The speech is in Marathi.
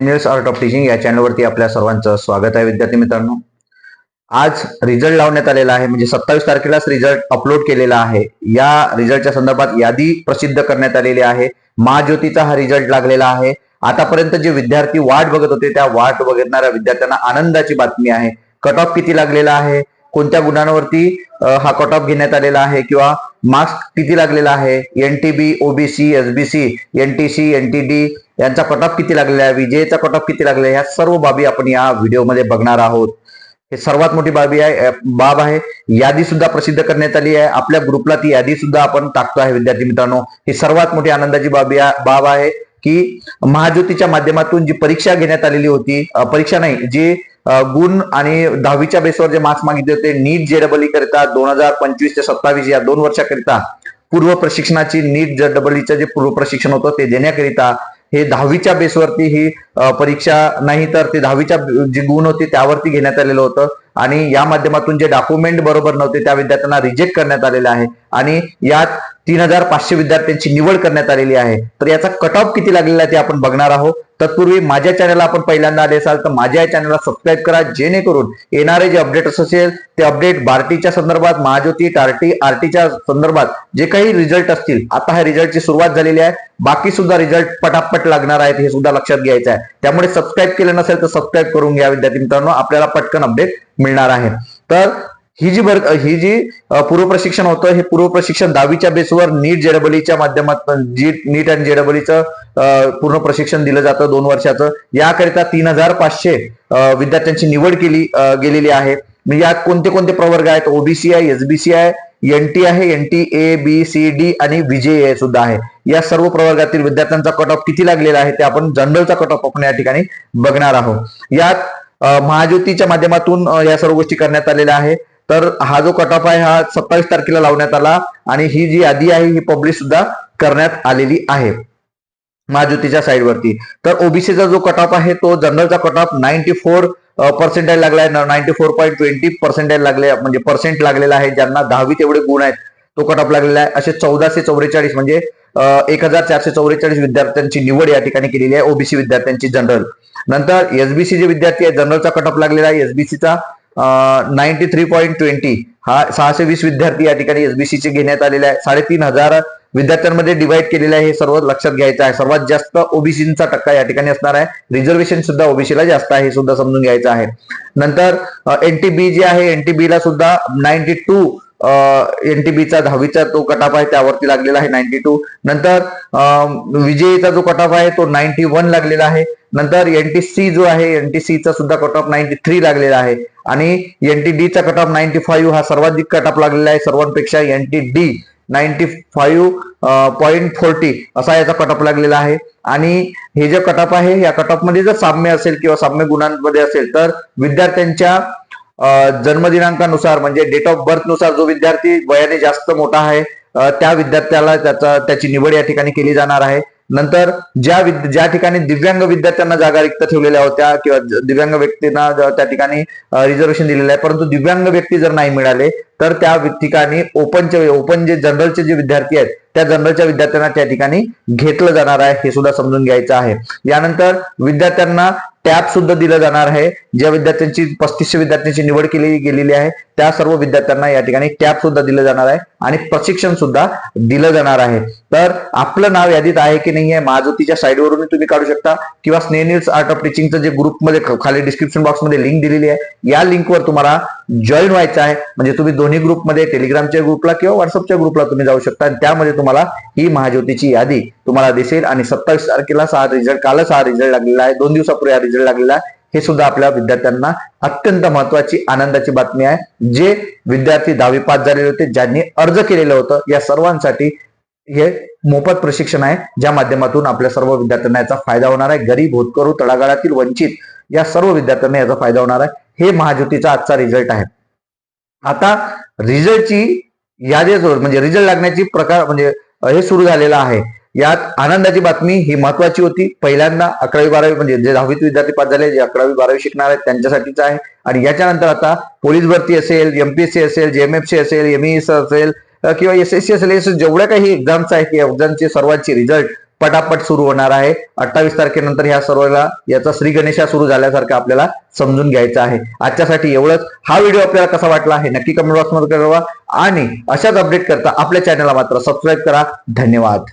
इंजिनियर्स आर्ट ऑफ टीचिंग या चॅनलवरती आपल्या सर्वांचं स्वागत आहे विद्यार्थी मित्रांनो. आज रिझल्ट लावण्यात आलेला आहे म्हणजे सत्तावीस तारखेलाच रिझल्ट अपलोड केलेला आहे. या रिझल्टच्या संदर्भात यादी प्रसिद्ध करण्यात आलेली आहे. महाज्योतीचा हा रिझल्ट लागलेला आहे. आतापर्यंत जे विद्यार्थी वाट बघत होते त्या वाट बघणाऱ्या विद्यार्थ्यांना आनंदाची बातमी आहे. कट ऑफ किती लागलेला आहे? कोणत्या गुणांवरती हा कट ऑफ घेण्यात आलेला आहे? किंवा मार्क्स किती लागलेला आहे? NTB OBC SBC NTC NTD यांचा कट ऑफ किती लागलेला आहे? विजेचा कट ऑफ किती लागलेला आहे? ह्या सर्व बाबी आपण या व्हिडिओमध्ये बघणार आहोत. हे सर्वात मोठी बाबी आहे बाब आहे. यादी सुद्धा प्रसिद्ध करण्यात आली आहे. आपल्या ग्रुपला ती यादी सुद्धा आपण टाकतो आहे विद्यार्थी मित्रांनो. ही सर्वात मोठी आनंदाची बाबी बाब आहे की महाज्योतीच्या माध्यमातून जी परीक्षा घेण्यात आलेली होती परीक्षा नाही जी गुण आणि दहावीच्या बेसवर जे मार्क्स मागितले होते नीट जे जेडबल करिता दोन हजार पंचवीस ते सत्तावीस या दोन वर्षाकरिता पूर्व प्रशिक्षणाची नीट जे जेडबलचं जे पूर्व प्रशिक्षण होतं ते देण्याकरिता हे दहावीच्या बेसवरती ही परीक्षा नाही तर ते दहावीच्या जे गुण होते त्यावरती घेण्यात आलेलं होतं. आणि या माध्यमातून जे डॉक्युमेंट बरोबर नव्हते त्या विद्यार्थ्यांना रिजेक्ट करण्यात आलेलं आहे. आणि यात तीन हजार पाचशे विद्यार्थ्यांची निवड करण्यात आलेली आहे. तर याचा कट ऑफ किती लागलेला आहे ते आपण बघणार आहोत. तत्पूर्वी माझ्या चॅनलला आपण पहिल्यांदा आले असाल तर माझ्या या चॅनलला सबस्क्राईब करा जेणेकरून येणारे जे अपडेट असेल ते अपडेट बार्टीच्या संदर्भात महाज्योती टार्टी आरटीच्या संदर्भात जे काही रिझल्ट असतील आता ह्या रिझल्टची सुरुवात झालेली आहे. बाकी सुद्धा रिझल्ट पटापट लागणार आहेत हे सुद्धा लक्षात घ्यायचं आहे. त्यामुळे सबस्क्राईब केलं नसेल तर सबस्क्राईब करून घ्या विद्यार्थी मित्रांनो. आपल्याला पटकन अपडेट मिळणार आहे. तर ही जी भर ही जी पूर्व प्रशिक्षण होतं हे पूर्व प्रशिक्षण दहावीच्या बेसवर नीट जेडबलीच्या माध्यमातून जी नीट आणि जेडबलीचं पूर्ण प्रशिक्षण दिलं जातं दोन वर्षाचं. याकरिता तीन हजार पाचशे विद्यार्थ्यांची निवड केली गेलेली आहे. म्हणजे यात कोणते कोणते प्रवर्ग आहेत? ओबीसी आहे एसबीसी आहे एनटी आहे NT A B C D आणि विजय सुद्धा आहे. या सर्व प्रवर्गातील विद्यार्थ्यांचा कट ऑफ किती लागलेला आहे ते आपण जनरलचा कट ऑफ आपण या ठिकाणी बघणार आहोत. यात महाज्योतीच्या माध्यमातून या सर्व गोष्टी करण्यात आलेल्या आहे. तर हा जो कट ऑफ आहे हा सत्तावीस तारखेला लावण्यात आला आणि ही जी यादी आहे ही पब्लिश सुद्धा करण्यात आलेली आहे. महाज्योतीच्या साईडवरती तर ओबीसीचा जो कट ऑफ आहे तो जनरलचा cut off ninety four percentile लागला आहे ninety four point twenty percentile लागले म्हणजे पर्सेंट लागलेला आहे ज्यांना दहावी तेवढे गुण आहेत तो कट ऑफ लागलेला आहे. असे चौदाशे चौवेचाळीस म्हणजे एक हजार चारशे चौवेचाळीस विद्यार्थ्यांची निवड या ठिकाणी केलेली आहे ओबीसी विद्यार्थ्यांची जनरल नंतर एसबीसी जे विद्यार्थी आहेत जनरलचा कट ऑफ लागलेला आहे. एसबीसीचा नाईन्टी थ्री पॉईंट ट्वेंटी हा सहाशे वीस विद्यार्थी या ठिकाणी एसबीसीचे घेण्यात आलेले आहे साडेतीन हजार विद्यार्थ्यांमध्ये डिवाइड केलेलं आहे. हे सर्व लक्षात घ्यायचं आहे. सर्वात जास्त ओबीसीचा टक्का या ठिकाणी असणार आहे. रिझर्वेशन सुद्धा ओबीसीला जास्त आहे हे सुद्धा समजून घ्यायचं आहे. नंतर एनटीबी जे आहे एनटीबी ला सुद्धा नाईन्टी टू एनटीबीचा दहावीचा तो कटाप आहे. त्यावरती लागलेला आहे नाईन्टी टू नंतर विजयीचा जो कटाप आहे तो नाईन्टी वन लागलेला आहे. नंतर एनटीसी जो आहे एनटीसीचा सुद्धा कट ऑफ नाईन्टी थ्री लागलेला आहे. आणि एनटीडीचा कट ऑफ नाईन्टी फाईव्ह हा सर्वाधिक कट ऑफ लागलेला आहे. सर्वांपेक्षा NT D ninety five point forty असा याचा कट ऑफ लागलेला आहे. आणि हे जे कट ऑफ आहे या कट ऑफमध्ये जर साम्य असेल किंवा साम्य गुणांमध्ये असेल तर विद्यार्थ्यांच्या जन्मदिनांकानुसार म्हणजे डेट ऑफ बर्थनुसार जो विद्यार्थी वयाने जास्त मोठा आहे त्या विद्यार्थ्याला त्याचा त्याची निवड या ठिकाणी केली जाणार आहे. नंतर ज्या विद- ज्या ठिकाणी दिव्यांग विद्यार्थ्यांना जागा रिक्त ठेवलेल्या होत्या किंवा दिव्यांग व्यक्तींना त्या ठिकाणी रिझर्वेशन दिलेलं आहे परंतु दिव्यांग व्यक्ती जर नाही मिळाले तर त्या ठिकाणी ओपनचे ओपन जे जनरलचे जे विद्यार्थी आहेत त्या जनरलच्या विद्यार्थ्यांना त्या ठिकाणी घेतलं जाणार आहे हे सुद्धा समजून घ्यायचं आहे. यानंतर विद्यार्थ्यांना टॅब सुद्धा दिलं जाणार आहे. ज्या विद्यार्थ्यांची पस्तीसशे विद्यार्थ्यांची निवड केली गेलेली आहे त्या सर्व विद्यार्थ्यांना या ठिकाणी टॅब सुद्धा दिलं जाणार आहे आणि प्रशिक्षण सुद्धा दिलं जाणार आहे. तर आपलं नाव यादीत आहे की नाही आहे महाज्योतीच्या साईडवरून तुम्ही काढू शकता किंवा स्नेनिल्स आर्ट ऑफ टीचिंगचं जे ग्रुपमध्ये खाली डिस्क्रिप्शन बॉक्समध्ये लिंक दिलेली आहे या लिंकवर तुम्हाला जॉईन व्हायचं आहे. म्हणजे तुम्ही दोन्ही ग्रुपमध्ये टेलिग्रामच्या ग्रुपला किंवा व्हॉट्सअपच्या ग्रुपला तुम्ही जाऊ शकता. आणि त्यामध्ये तुम्हाला ही महाज्योतीची यादी तुम्हाला दिसेल. आणि सत्तावीस तारखेला हा रिझल्ट कालच हा रिझल्ट लागलेला आहे. दोन दिवसापूर्वी हा रिझल्ट लागलेला आहे. हे सुद्धा आपल्या विद्यार्थ्यांना अत्यंत महत्वाची आनंदाची बातमी आहे. जे विद्यार्थी दहावी पास झालेले होते ज्यांनी अर्ज केलेलं होतं या सर्वांसाठी हे मोफत प्रशिक्षण आहे ज्या माध्यमातून आपल्या सर्व विद्यार्थ्यांना याचा फायदा होणार आहे. गरीब होतकरू तळागाळातील वंचित या सर्व विद्यार्थ्यांना याचा फायदा होणार आहे. हे महाज्योतीचा आजचा रिझल्ट आहे. आता रिझल्टची यादी म्हणजे रिझल्ट लागण्याची प्रकार म्हणजे हे सुरू झालेलं आहे. यात आनंदाची बातमी ही महत्वाची होती. पहिल्यांदा अकरावी बारावी म्हणजे जे दहावीत विद्यार्थी पास झाले जे अकरावी बारावी शिकणार आहेत त्यांच्यासाठीच आहे. आणि याच्यानंतर आता पोलीस भरती असेल एमपीएससी असेल जेएमएफसी असेल एमईएस असेल किंवा एस एस सी असेल जेवढ्या काही एक्झाम्स आहेत या एक्झामचे सर्वांचे रिझल्ट पटापट सुरू होणार आहे. अठ्ठावीस तारखेनंतर ह्या सर्वला याचा श्री गणेशा सुरू झाल्यासारखं आपल्याला समजून घ्यायचं आहे. आजच्यासाठी एवढंच. हा व्हिडिओ आपल्याला कसा वाटला आहे नक्की कमेंट बॉक्समध्ये कळवा. आणि अशाच अपडेट करता आपल्या चॅनलला मात्र सबस्क्राईब करा. धन्यवाद.